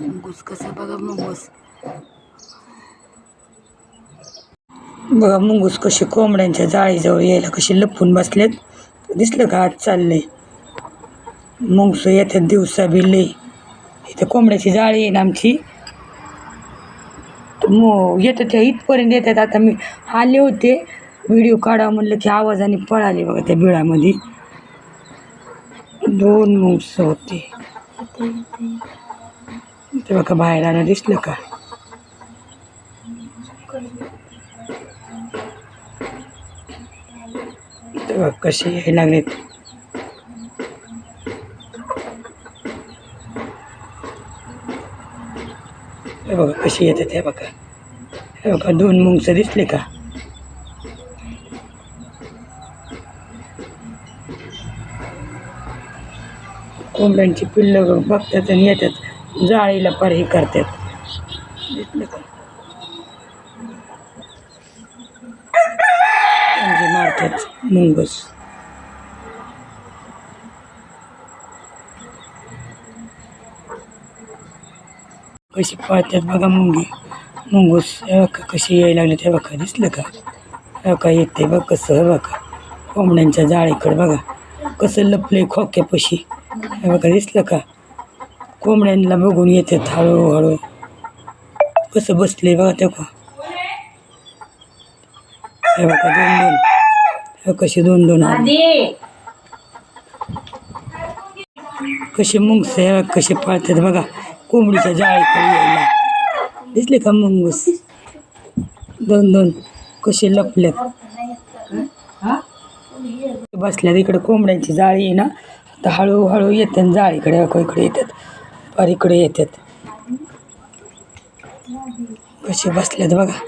मुंगूस कसा बघा मुंगूस. बघा मुंगूस कशी कोंबड्यांच्या जाळीजवळ यायला कशी लपून बसलेत. दिसलं का आज चाललंय. मुंगसं येतात दिवसा बी इथं कोंबड्याची जाळी आहे ना आमची. येतात येतं त्या इथपर्यंत येतात. आता मी आले होते. व्हिडिओ काढा म्हणलं की आवाजाने पळाले बघा त्या बिळामध्ये. दोन मुंगसं होते ते बघा बाहेर आलं दिसलं का तेव्हा कसे यायला लागलेत हे बघा कशी येतात हे बघा हे बघा दोन मुंगसं दिसले का कोंबड्यांची पिल्लं बघतात आणि येतात. जाळीला पार हे करतात. दिसलं का? मारतात. मुंगस. कशी पळतात बघा मुंगी. मुंगूस कशी यायला लागले ते बघा. दिसलं का? बघा येते बघ कसं बघा. कोंबड्यांच्या जाळीकडे बघा. कसं लपले खोक्यापाशी. हे बघा दिसलं का? कोंबड्यांना बघून येतात हळूहळू. कसं बसले बघा ते का हे बघा दोन दोन. हे कसे दोन दोन कसे मुंगस हे कसे पळतात बघा. कोंबडीच्या जाळीकडे यायला. दिसले का मुंगूस? दोन दोन. कसे लपल्यात बसल्यात इकडे कोंबड्यांची जाळी आहे ना. तर हळूहळू येतात जाळीकडे बघा इकडे येतात. पार इकडे येतात. कसे बसल्यात बघा.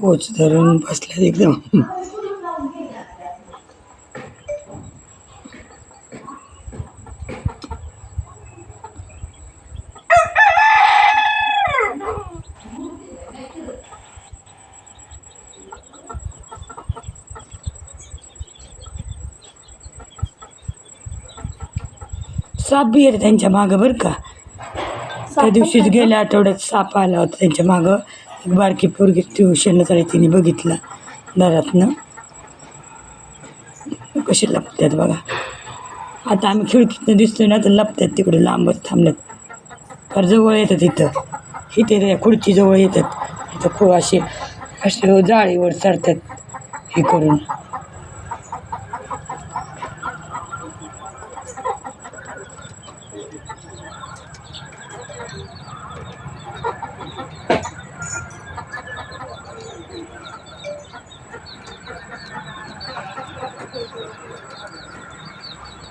पोच धरून बसल्यात एकदम. साप बी येते त्यांच्या मागं बरं का? त्या दिवशीच गेल्या आठवड्यात साप आला होता त्यांच्या मागं. एक बारकी पोरगी ट्युशनला चालली तिने बघितला दारातनं कसे लपतात बघा. आता आम्ही खिडकीतनं दिसतोय ना तर लपतात तिकडे लांबच थांबल्यात. फार जवळ येतात इथं. इथे त्या खुर्चीजवळ येतात. इथं खूप असे असे जाळीवर चढतात हे करून.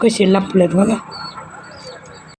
कशी लपलेत बघा.